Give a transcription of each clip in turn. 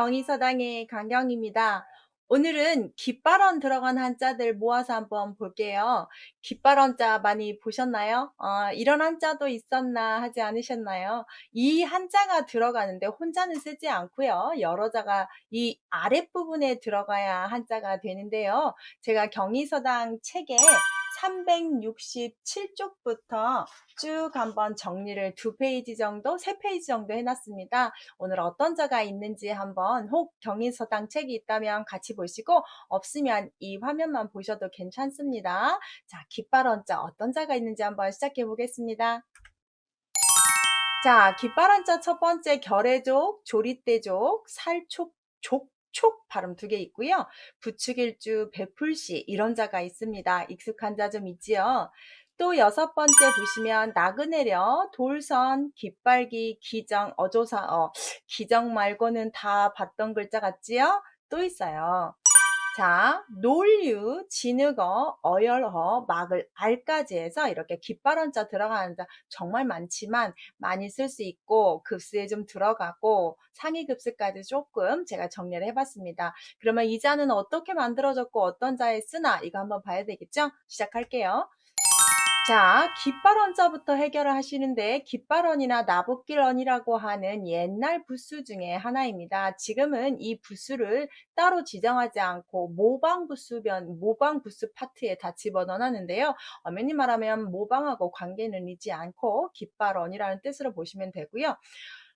경의서당의 강경입니다. 오늘은 깃발언 들어간 한자들 모아서 한번 볼게요. 깃발언자 많이 보셨나요? 어, 이런 한자도 있었나 하지 않으셨나요? 이 한자가 들어가는데 혼자는 쓰지 않고요. 여러 자가 이 아랫부분에 들어가야 한자가 되는데요. 제가 경의서당 책에 367쪽부터 쭉 한번 정리를 두 페이지 정도, 세 페이지 정도 해놨습니다. 오늘 어떤 자가 있는지 한번 혹 경인서당 책이 있다면 같이 보시고 없으면 이 화면만 보셔도 괜찮습니다. 자, 깃발원자 어떤 자가 있는지 한번 시작해 보겠습니다. 자, 깃발원자 첫 번째 결의족, 조리대족, 살촉, 족, 촉 발음 두 개 있고요. 부축일주, 베풀시 이런 자가 있습니다. 익숙한 자 좀 있지요. 또 여섯 번째 보시면 나그네려, 돌선, 깃발기, 기정, 어조사, 어, 기정 말고는 다 봤던 글자 같지요? 또 있어요. 자, 놀유, 진흙어, 어열어, 막을 알까지 해서 이렇게 깃발원자 들어가는 자 정말 많지만 많이 쓸 수 있고 급수에 좀 들어가고 상위 급수까지 조금 제가 정리를 해봤습니다. 그러면 이 자는 어떻게 만들어졌고 어떤 자에 쓰나 이거 한번 봐야 되겠죠? 시작할게요. 자, 깃발언자부터 해결을 하시는데 깃발언이나 나붓길언이라고 하는 옛날 부수 중에 하나입니다. 지금은 이 부수를 따로 지정하지 않고 모방 부수변, 모방 부수 파트에 다 집어넣었는데요. 엄연히 말하면 모방하고 관계는 있지 않고 깃발언이라는 뜻으로 보시면 되고요.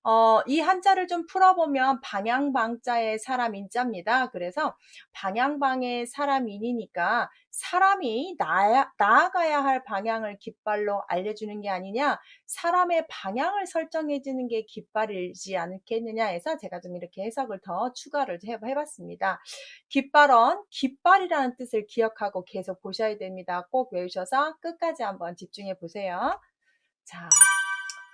어, 이 한자를 좀 풀어보면 방향방자의 사람인자입니다. 그래서 방향방의 사람인이니까 사람이 나아, 나아가야 할 방향을 깃발로 알려주는 게 아니냐, 사람의 방향을 설정해주는 게 깃발이지 않겠느냐 해서 제가 좀 이렇게 해석을 더 추가를 해봤습니다. 깃발은 깃발이라는 뜻을 기억하고 계속 보셔야 됩니다. 꼭 외우셔서 끝까지 한번 집중해 보세요. 자.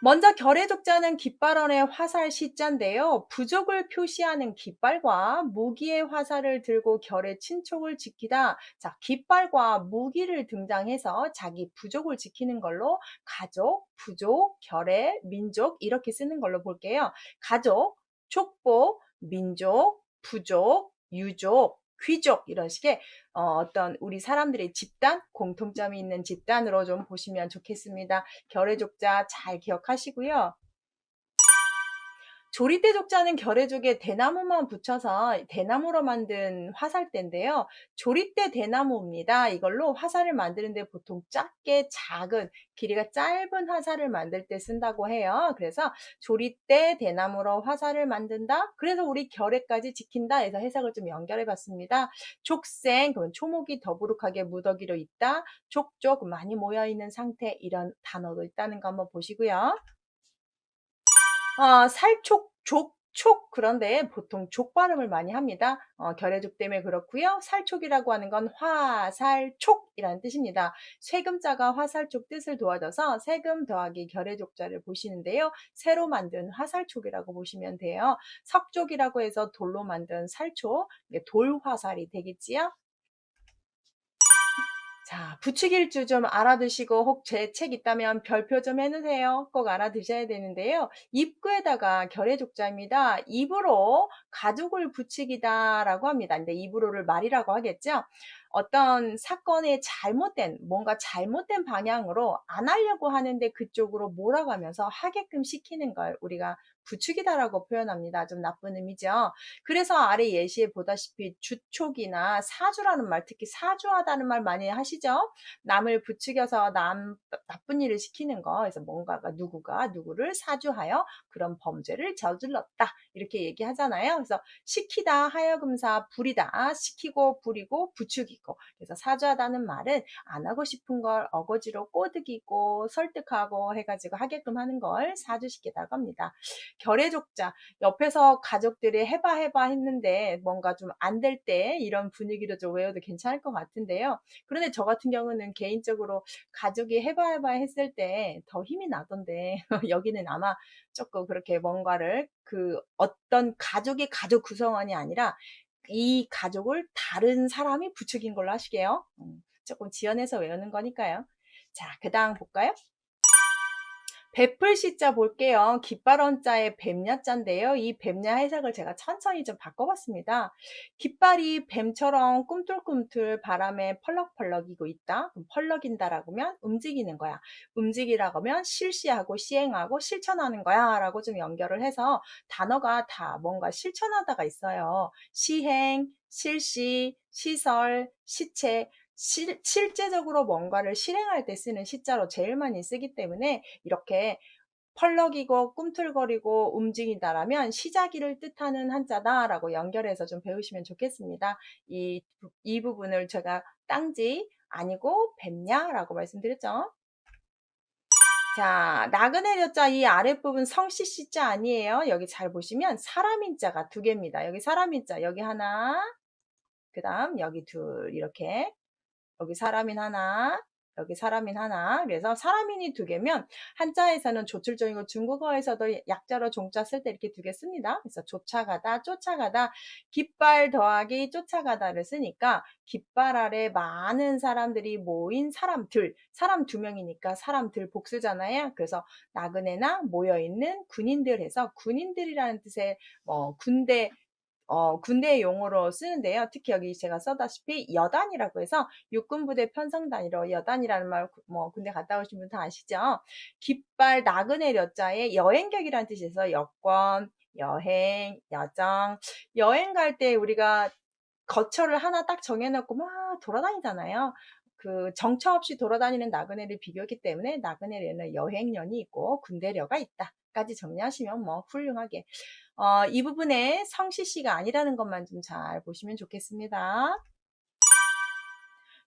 먼저 결의족자는 깃발언의 화살 시자인데요. 부족을 표시하는 깃발과 무기의 화살을 들고 결의 친촉을 지키다. 자, 깃발과 무기를 등장해서 자기 부족을 지키는 걸로 가족, 부족, 결의, 민족 이렇게 쓰는 걸로 볼게요. 가족, 촉보, 민족, 부족, 유족, 귀족 이런 식의 어, 떤 우리 사람들의 집단 공통점이 있는 집단으로 좀 보시면 좋겠습니다. 결의족자 잘 기억하시고요. 조리대족자는 결의족에 대나무만 붙여서 대나무로 만든 화살대인데요. 조리대 대나무입니다. 이걸로 화살을 만드는데 보통 작게 작은 길이가 짧은 화살을 만들 때 쓴다고 해요. 그래서 조리대 대나무로 화살을 만든다. 그래서 우리 결의까지 지킨다 해서 해석을 좀 연결해 봤습니다. 족생 그러면 초목이 더부룩하게 무더기로 있다. 족족 많이 모여 있는 상태 이런 단어도 있다는 거 한번 보시고요. 어, 살촉, 족, 촉 그런데 보통 족 발음을 많이 합니다. 어, 결해족 때문에 그렇고요. 살촉이라고 하는 건 화살촉이라는 뜻입니다. 세금자가 화살촉 뜻을 도와줘서 세금 더하기 결해족자를 보시는데요. 새로 만든 화살촉이라고 보시면 돼요. 석족이라고 해서 돌로 만든 살촉, 돌화살이 되겠지요. 자, 부추길주 좀 알아두시고 혹 제 책 있다면 별표 좀 해놓으세요. 꼭 알아두셔야 되는데요. 입구에다가 결의족자입니다. 입으로 가족을 부추기다라고 합니다. 근데 입으로를 말이라고 하겠죠. 어떤 사건의 잘못된 뭔가 잘못된 방향으로 안 하려고 하는데 그쪽으로 몰아가면서 하게끔 시키는 걸 우리가 부추기다라고 표현합니다. 좀 나쁜 의미죠. 그래서 아래 예시에 보다시피 주촉이나 사주라는 말, 특히 사주하다는 말 많이 하시죠? 남을 부추겨서 남, 나쁜 일을 시키는 거. 그래서 뭔가가 누구가 누구를 사주하여 그런 범죄를 저질렀다. 이렇게 얘기하잖아요. 그래서 시키다, 하여금사, 부리다. 시키고, 부리고, 부추기고. 그래서 사주하다는 말은 안 하고 싶은 걸 어거지로 꼬드기고 설득하고 해가지고 하게끔 하는 걸 사주시키다고 합니다. 결의족자 옆에서 가족들이 해봐 해봐 했는데 뭔가 좀 안 될 때 이런 분위기로 좀 외워도 괜찮을 것 같은데요. 그런데 저 같은 경우는 개인적으로 가족이 해봐 해봐 했을 때 더 힘이 나던데 여기는 아마 조금 그렇게 뭔가를 그 어떤 가족의 가족 구성원이 아니라 이 가족을 다른 사람이 부추긴 걸로 하시게요. 음, 조금 지연해서 외우는 거니까요. 자, 그 다음 볼까요? 베풀 시자 볼게요. 깃발원자의 뱀야 자인데요. 이 뱀야 해석을 제가 천천히 좀 바꿔봤습니다. 깃발이 뱀처럼 꿈틀꿈틀 바람에 펄럭펄럭이고 있다. 그럼 펄럭인다라고 하면 움직이는 거야. 움직이라고 하면 실시하고 시행하고 실천하는 거야. 라고 좀 연결을 해서 단어가 다 뭔가 실천하다가 있어요. 시행, 실시, 시설, 시체, 실, 실제적으로 뭔가를 실행할 때 쓰는 시자로 제일 많이 쓰기 때문에 이렇게 펄럭이고 꿈틀거리고 움직이다라면 시작일을 뜻하는 한자다라고 연결해서 좀 배우시면 좋겠습니다. 이, 이 부분을 제가 땅지 아니고 뱀냐라고 말씀드렸죠. 자, 나그네려자 이 아랫부분 성씨씨자 아니에요. 여기 잘 보시면 사람인자가 두 개입니다. 여기 사람인자 여기 하나 그 다음 여기 둘 이렇게 여기 사람인 하나, 여기 사람인 하나. 그래서 사람인이 두 개면 한자에서는 조출적이고 중국어에서도 약자로 종자 쓸 때 이렇게 두 개 씁니다. 그래서 쫓아가다, 쫓아가다, 깃발 더하기 쫓아가다를 쓰니까 깃발 아래 많은 사람들이 모인 사람들, 사람 두 명이니까 사람들 복수잖아요. 그래서 나그네나 모여 있는 군인들 해서 군인들이라는 뜻의 뭐 군대 어, 군대 용어로 쓰는데요. 특히 여기 제가 써다시피 여단이라고 해서 육군부대 편성 단위로 여단이라는 말, 뭐, 군대 갔다 오신 분 다 아시죠? 깃발 나그네 여자의 여행객이라는 뜻에서 여권, 여행, 여정, 여행 갈 때 우리가 거처를 하나 딱 정해놓고 막 돌아다니잖아요. 그 정처 없이 돌아다니는 나그네를 비교했기 때문에 나그네에는 여행년이 있고 군대려가 있다. 까지 정리하시면 뭐 훌륭하게 어, 이 부분에 성시씨가 아니라는 것만 좀 잘 보시면 좋겠습니다.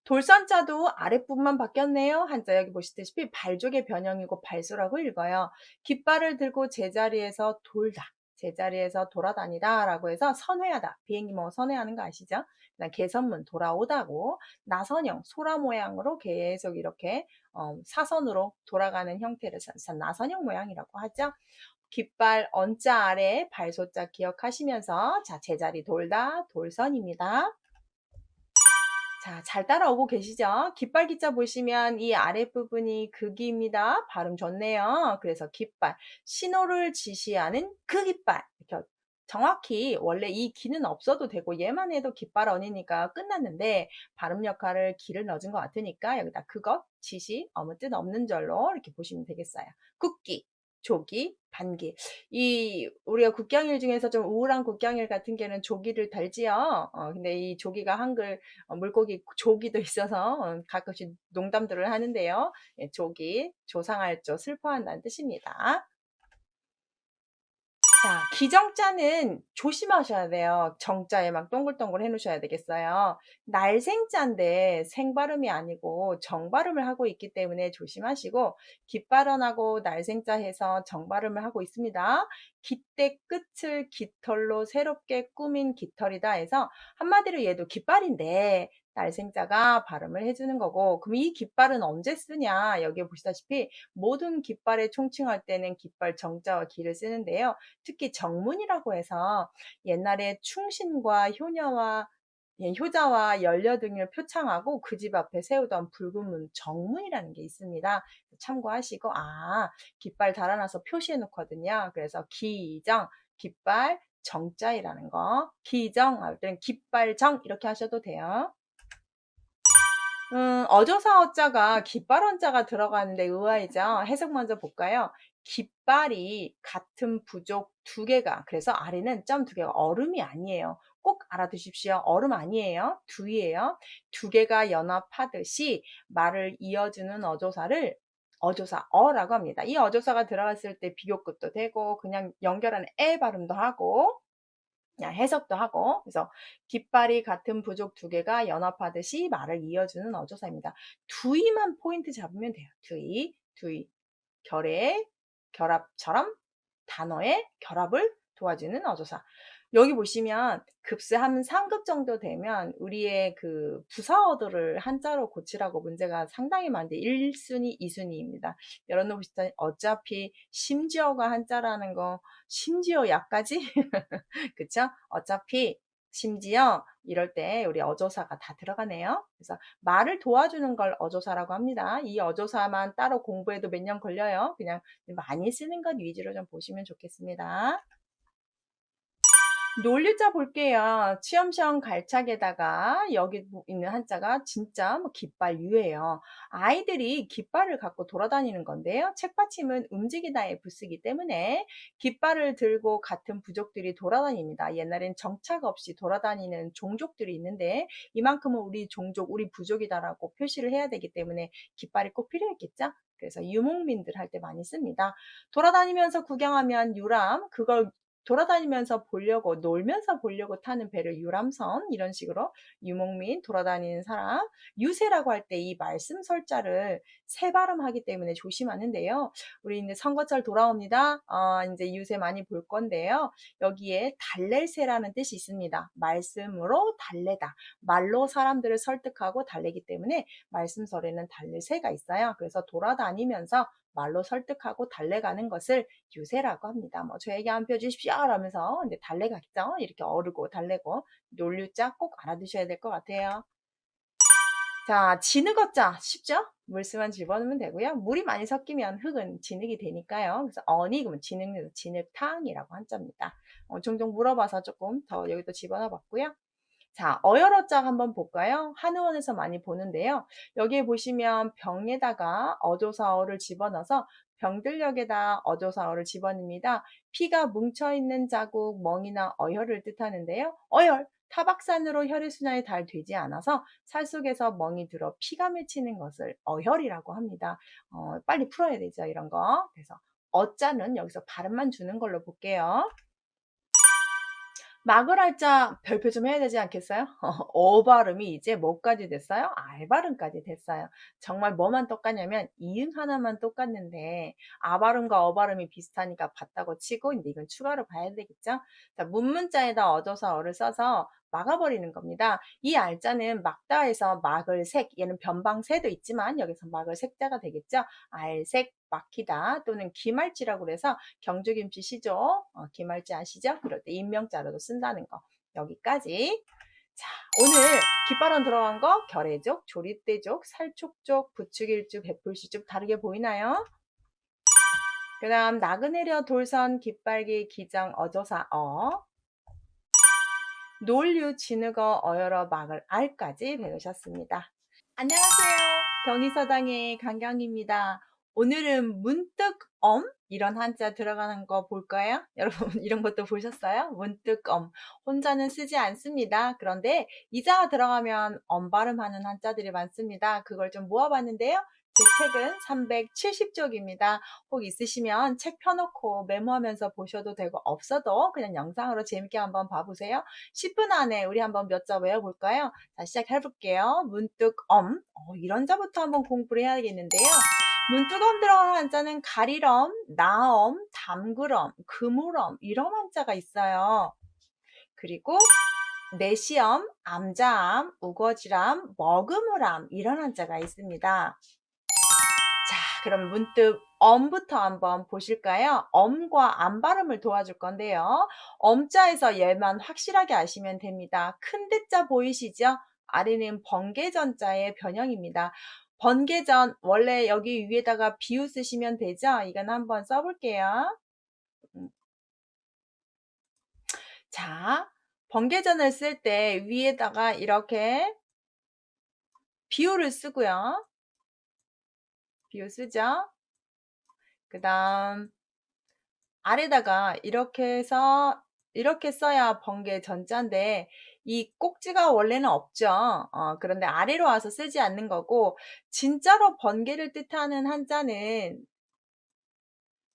돌선자도 아랫부분만 바뀌었네요. 한자 여기 보시다시피 발족의 변형이고 발소라고 읽어요. 깃발을 들고 제자리에서 돌다. 제자리에서 돌아다니다 라고 해서 선회하다. 비행기 뭐 선회하는 거 아시죠? 그다음 개선문 돌아오다고 나선형 소라 모양으로 계속 이렇게 어, 사선으로 돌아가는 형태를 나선형 모양이라고 하죠. 깃발 언자 아래 발소자 기억하시면서 자 제자리 돌다 돌선입니다. 자, 잘 따라오고 계시죠? 깃발 기자 보시면 이 아랫부분이 극입니다. 발음 좋네요. 그래서 깃발, 신호를 지시하는 그 깃발. 정확히 원래 이 기는 없어도 되고 얘만 해도 깃발 언이니까 끝났는데 발음 역할을 기를 넣어준 것 같으니까 여기다 그것, 지시, 아무 뜻 없는 절로 이렇게 보시면 되겠어요. 국기, 조기, 반기. 이 우리가 국경일 중에서 좀 우울한 국경일 같은 경우는 조기를 달지요. 어, 근데 이 조기가 한글 어, 물고기 조기도 있어서 어, 가끔씩 농담들을 하는데요. 예, 조기, 조상할 조, 슬퍼한다는 뜻입니다. 자, 기정자는 조심하셔야 돼요. 정자에 막 동글동글 해놓으셔야 되겠어요. 날생자인데 생발음이 아니고 정발음을 하고 있기 때문에 조심하시고 깃발언하고 날생자 해서 정발음을 하고 있습니다. 깃대 끝을 깃털로 새롭게 꾸민 깃털이다 해서 한마디로 얘도 깃발인데 날생자가 발음을 해주는 거고 그럼 이 깃발은 언제 쓰냐 여기 보시다시피 모든 깃발에 총칭할 때는 깃발 정자와 기를 쓰는데요 특히 정문이라고 해서 옛날에 충신과 효녀와 예, 효자와 연려 등을 표창하고 그 집 앞에 세우던 붉은 문 정문이라는 게 있습니다. 참고하시고 아 깃발 달아놔서 표시해 놓거든요. 그래서 기정 깃발 정자이라는 거 기정 할 때는 깃발정 이렇게 하셔도 돼요. 음, 어조사 어자가 깃발 원자가 들어가는데 의아이죠. 해석 먼저 볼까요? 깃발이 같은 부족 두 개가 그래서 아래는 점 두 개가 얼음이 아니에요. 꼭 알아두십시오. 얼음 아니에요. 두이에요. 두 개가 연합하듯이 말을 이어주는 어조사를 어조사 어라고 합니다. 이 어조사가 들어갔을 때 비교급도 되고 그냥 연결하는 에 발음도 하고 해석도 하고 그래서 깃발이 같은 부족 두 개가 연합하듯이 말을 이어주는 어조사입니다. 두이만 포인트 잡으면 돼요. 두이, 두이. 결의 결합처럼 단어의 결합을 도와주는 어조사. 여기 보시면 급수하면 3급 정도 되면 우리의 그 부사어들을 한자로 고치라고 문제가 상당히 많은데 1순위, 2순위입니다. 여러분 보시다 어차피 심지어가 한자라는 거 심지어 약까지 그쵸? 어차피 심지어 이럴 때 우리 어조사가 다 들어가네요. 그래서 말을 도와주는 걸 어조사라고 합니다. 이 어조사만 따로 공부해도 몇 년 걸려요. 그냥 많이 쓰는 것 위주로 좀 보시면 좋겠습니다. 논리자 볼게요. 취엄시험 갈착에다가 여기 있는 한자가 진짜 뭐 깃발 유예요. 아이들이 깃발을 갖고 돌아다니는 건데요. 책받침은 움직이다에 부쓰기 때문에 깃발을 들고 같은 부족들이 돌아다닙니다. 옛날엔 정착 없이 돌아다니는 종족들이 있는데 이만큼은 우리 종족, 우리 부족이다라고 표시를 해야 되기 때문에 깃발이 꼭 필요했겠죠? 그래서 유목민들 할 때 많이 씁니다. 돌아다니면서 구경하면 유람, 그걸 돌아다니면서 보려고 놀면서 보려고 타는 배를 유람선 이런 식으로 유목민 돌아다니는 사람 유세라고 할 때 이 말씀 설자를 세 발음하기 때문에 조심하는데요. 우리 이제 선거철 돌아옵니다. 어, 이제 유세 많이 볼 건데요. 여기에 달랠새라는 뜻이 있습니다. 말씀으로 달래다. 말로 사람들을 설득하고 달래기 때문에 말씀설에는 달랠새가 있어요. 그래서 돌아다니면서 말로 설득하고 달래가는 것을 유세라고 합니다. 뭐 저에게 한 표 주십시오 라면서 근데 달래갔죠. 이렇게 어르고 달래고 논류자 꼭 알아두셔야 될 것 같아요. 자, 진흙어자 쉽죠? 물수만 집어넣으면 되고요. 물이 많이 섞이면 흙은 진흙이 되니까요. 그래서 어니 그러면 진흙, 진흙탕이라고 한자입니다. 어, 종종 물어봐서 조금 더 여기도 집어넣어 봤고요. 자, 어열어짝 한번 볼까요? 한의원에서 많이 보는데요. 여기에 보시면 병에다가 어조사어를 집어넣어서 병들력에다 어조사어를 집어넣습니다. 피가 뭉쳐있는 자국, 멍이나 어혈을 뜻하는데요. 어혈, 타박산으로 혈액순환이 잘 되지 않아서 살 속에서 멍이 들어 피가 맺히는 것을 어혈이라고 합니다. 어, 빨리 풀어야 되죠, 이런 거. 그래서 어자는 여기서 발음만 주는 걸로 볼게요. 막을 할자 별표 좀 해야 되지 않겠어요? 어 발음이 이제 뭐까지 됐어요? 알 발음까지 됐어요. 정말 뭐만 똑같냐면 이응 하나만 똑같는데 아 발음과 어 발음이 비슷하니까 봤다고 치고 근데 이건 추가로 봐야 되겠죠? 자, 문문자에다 어조사 어를 써서 막아버리는 겁니다. 이 알자는 막다에서 막을 색, 얘는 변방새도 있지만 여기서 막을 색자가 되겠죠. 알색, 막히다 또는 기말지라고 그래서 경주김치 시죠. 어, 기말지 아시죠? 그럴 때 인명자로도 쓴다는 거. 여기까지. 자, 오늘 깃발언 들어간 거 결의족, 조립대족, 살촉족, 부축일주, 베풀시족 다르게 보이나요? 그 다음 나그네려 돌선 깃발기 기장 어조사 어 놀류 진흙어 어여러 막을 알까지 배우셨습니다. 안녕하세요. 경희서당의 강경입니다. 오늘은 문득 엄 이런 한자 들어가는 거 볼까요? 여러분 이런 것도 보셨어요? 문득 엄 혼자는 쓰지 않습니다. 그런데 이자가 들어가면 엄 발음하는 한자들이 많습니다. 그걸 좀 모아봤는데요. 제 책은 370쪽입니다. 혹 있으시면 책 펴놓고 메모하면서 보셔도 되고 없어도 그냥 영상으로 재밌게 한번 봐보세요. 10분 안에 우리 한번 몇 자 외워볼까요? 자 시작해볼게요. 문득 엄 어, 이런 자부터 한번 공부를 해야겠는데요. 문득엄 들어가는 한자는 가리럼, 나엄, 담그럼, 그물엄 이런 한자가 있어요. 그리고 내시엄, 암자암, 우거지람, 먹으무람 이런 한자가 있습니다. 그럼 문득 엄부터 한번 보실까요? 엄과 안 발음을 도와줄 건데요. 엄자에서 얘만 확실하게 아시면 됩니다. 큰 대자 보이시죠? 아래는 번개전자의 변형입니다. 번개전 원래 여기 위에다가 비유 쓰시면 되죠? 이건 한번 써볼게요. 음. 자, 번개전을 쓸 때 위에다가 이렇게 비유를 쓰고요. 비유 쓰죠. 그 다음 아래다가 이렇게 해서 이렇게 써야 번개 전자인데 이 꼭지가 원래는 없죠. 어, 그런데 아래로 와서 쓰지 않는 거고 진짜로 번개를 뜻하는 한자는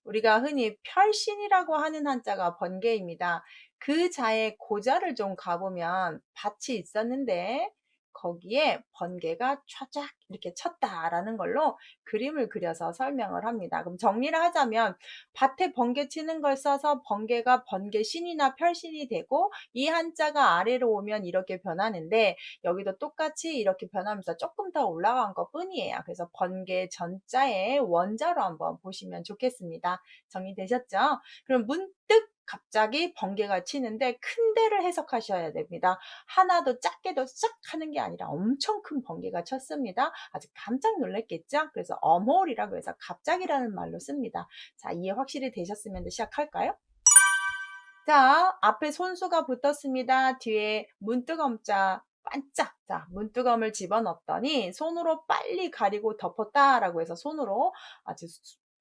우리가 흔히 별신이라고 하는 한자가 번개입니다. 그 자의 고자를 좀 가보면 밭이 있었는데 거기에 번개가 촤쫙 이렇게 쳤다라는 걸로 그림을 그려서 설명을 합니다. 그럼 정리를 하자면 밭에 번개 치는 걸 써서 번개가 번개신이나 별신이 되고 이 한자가 아래로 오면 이렇게 변하는데 여기도 똑같이 이렇게 변하면서 조금 더 올라간 것 뿐이에요. 그래서 번개 전자의 원자로 한번 보시면 좋겠습니다. 정리되셨죠? 그럼 문득 갑자기 번개가 치는데 큰 데를 해석하셔야 됩니다. 하나도 작게도 싹 하는 게 아니라 엄청 큰 번개가 쳤습니다. 아주 깜짝 놀랐겠죠? 그래서 어몰이라고 해서 갑자기라는 말로 씁니다. 자, 이해 확실히 되셨으면 시작할까요? 자, 앞에 손수가 붙었습니다. 뒤에 문뜨검자 반짝 자 문뜨검을 집어넣었더니 손으로 빨리 가리고 덮었다라고 해서 손으로 아주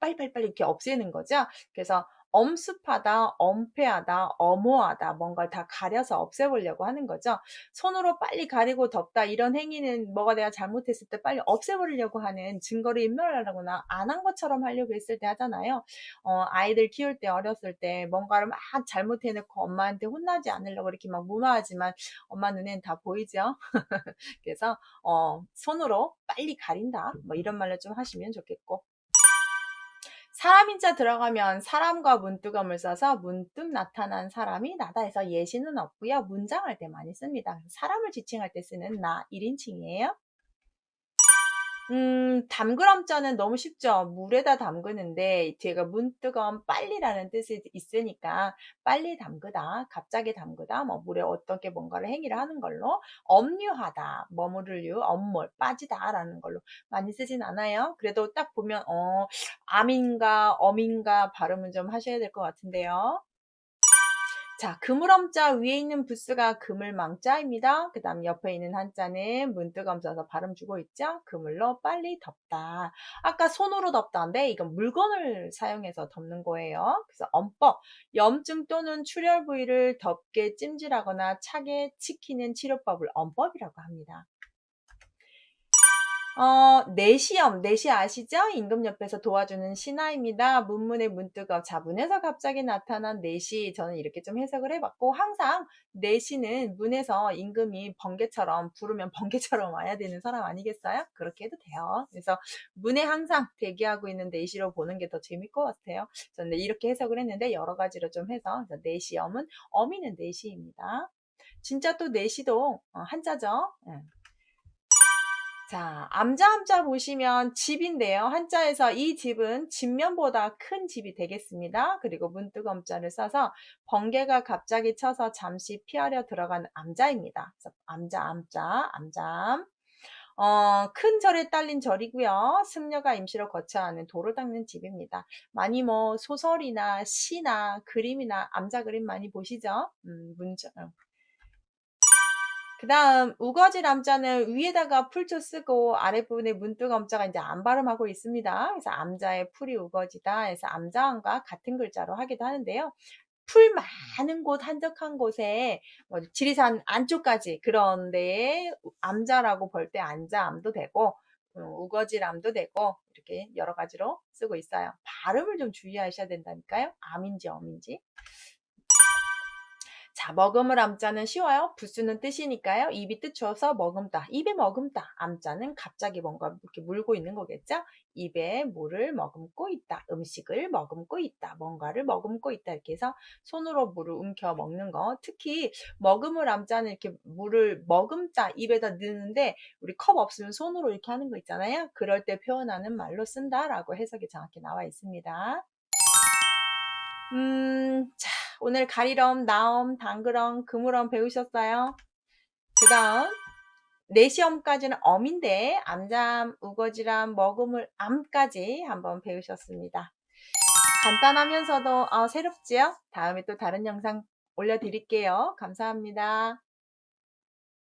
빨리빨리 이렇게 없애는 거죠. 그래서 엄습하다, 엄폐하다, 엄호하다, 뭔가를 다 가려서 없애보려고 하는 거죠. 손으로 빨리 가리고 덮다 이런 행위는 뭐가 내가 잘못했을 때 빨리 없애버리려고 하는 증거를 인멸하거나 안 한 것처럼 하려고 했을 때 하잖아요. 어, 아이들 키울 때 어렸을 때 뭔가를 막 잘못해놓고 엄마한테 혼나지 않으려고 이렇게 막 무마하지만 엄마 눈엔 다 보이죠. 그래서 어, 손으로 빨리 가린다 뭐 이런 말로 좀 하시면 좋겠고 사람인자 들어가면 사람과 문득음을 써서 문득 나타난 사람이 나다 해서 예시는 없고요. 문장할 때 많이 씁니다. 사람을 지칭할 때 쓰는 나 1인칭이에요. 음, 담그럼자는 너무 쉽죠. 물에다 담그는데 뒤가 문뜨검 빨리라는 뜻이 있으니까 빨리 담그다, 갑자기 담그다, 뭐 물에 어떻게 뭔가를 행위를 하는 걸로 엄류하다, 머무를 류, 엄몰, 빠지다라는 걸로 많이 쓰진 않아요. 그래도 딱 보면 어, 암인가 엄인가 발음은 좀 하셔야 될 것 같은데요. 자, 그물엄자 위에 있는 부스가 그물망자입니다. 그 다음 옆에 있는 한자는 문득엄 써서 발음 주고 있죠. 그물로 빨리 덮다. 아까 손으로 덮다인데 이건 물건을 사용해서 덮는 거예요. 그래서 엄법, 염증 또는 출혈 부위를 덮게 찜질하거나 차게 치키는 치료법을 엄법이라고 합니다. 어, 내시험, 내시 아시죠? 임금 옆에서 도와주는 신하입니다. 문문의 문득어, 자문에서 갑자기 나타난 내시, 저는 이렇게 좀 해석을 해봤고, 항상 내시는 문에서 임금이 번개처럼, 부르면 번개처럼 와야 되는 사람 아니겠어요? 그렇게 해도 돼요. 그래서 문에 항상 대기하고 있는 내시로 보는 게 더 재밌을 것 같아요. 저는 이렇게 해석을 했는데, 여러 가지로 좀 해서, 내시험은 어미는 내시입니다. 진짜 또 내시도 어, 한자죠. 네. 자, 암자 함자 보시면 집인데요. 한자에서 이 집은 집면보다 큰 집이 되겠습니다. 그리고 문득엄자를 써서 번개가 갑자기 쳐서 잠시 피하려 들어간 암자입니다. 암자, 암자, 암잠. 어, 큰 절에 딸린 절이고요. 승려가 임시로 거쳐야 하는 도를 닦는 집입니다. 많이 뭐 소설이나 시나 그림이나 암자 그림 많이 보시죠? 음, 문자, 어. 그 다음 우거지 남자는 위에다가 풀초 쓰고 아랫부분에 문득 엄자가 이제 안 발음하고 있습니다. 그래서 암자의 풀이 우거지다 해서 암자음과 같은 글자로 하기도 하는데요. 풀 많은 곳 한적한 곳에 뭐 지리산 안쪽까지 그런데 암자라고 볼 때 안자암도 되고 음, 우거지람도 되고 이렇게 여러 가지로 쓰고 있어요. 발음을 좀 주의하셔야 된다니까요. 암인지 엄인지. 자, 먹음을 암자는 쉬워요. 부수는 뜻이니까요. 입이 뜻줘서 머금다. 입에 머금다. 암자는 갑자기 뭔가 이렇게 물고 있는 거겠죠? 입에 물을 머금고 있다. 음식을 머금고 있다. 뭔가를 머금고 있다. 이렇게 해서 손으로 물을 움켜 먹는 거. 특히 먹음을 암자는 이렇게 물을 머금다. 입에다 넣는데 우리 컵 없으면 손으로 이렇게 하는 거 있잖아요. 그럴 때 표현하는 말로 쓴다라고 해석이 정확히 나와 있습니다. 음, 자. 오늘 가리럼, 나엄, 당그럼, 그물엄 배우셨어요? 그 다음 내시엄까지는 엄인데 암잠, 우거지람, 먹음을 암까지 한번 배우셨습니다. 간단하면서도 어, 새롭지요? 다음에 또 다른 영상 올려드릴게요. 감사합니다.